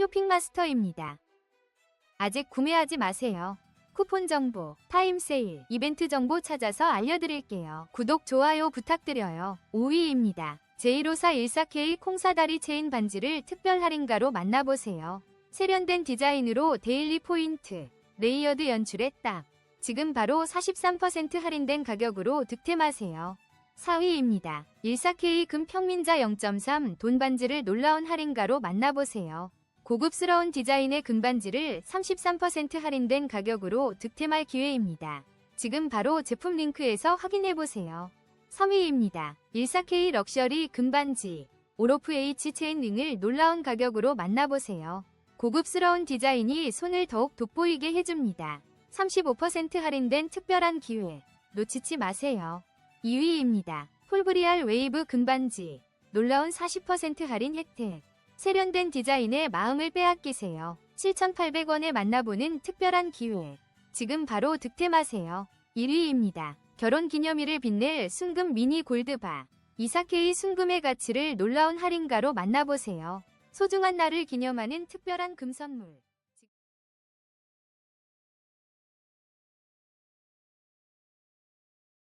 쇼핑마스터입니다. 아직 구매하지 마세요. 쿠폰 정보, 타임 세일, 이벤트 정보 찾아서 알려드릴게요. 구독, 좋아요 부탁드려요. 5위입니다. 제15414K 콩사다리 체인 반지를 특별 할인가로 만나보세요. 세련된 디자인으로 데일리 포인트, 레이어드 연출에 딱. 지금 바로 43% 할인된 가격으로 득템하세요. 4위입니다. 14K 금 평민자 0.3 돈 반지를 놀라운 할인가로 만나보세요. 고급스러운 디자인의 금반지를 33% 할인된 가격으로 득템할 기회입니다. 지금 바로 제품 링크에서 확인해보세요. 3위입니다. 14K 럭셔리 금반지, 오로프 H 체인 등을 놀라운 가격으로 만나보세요. 고급스러운 디자인이 손을 더욱 돋보이게 해줍니다. 35% 할인된 특별한 기회, 놓치지 마세요. 2위입니다. 폴브리알 웨이브 금반지, 놀라운 40% 할인 혜택. 세련된 디자인에 마음을 빼앗기세요. 7,800원에 만나보는 특별한 기회. 지금 바로 득템하세요. 1위입니다. 결혼 기념일을 빛낼 순금 미니 골드바. 24K 순금의 가치를 놀라운 할인가로 만나보세요. 소중한 날을 기념하는 특별한 금 선물.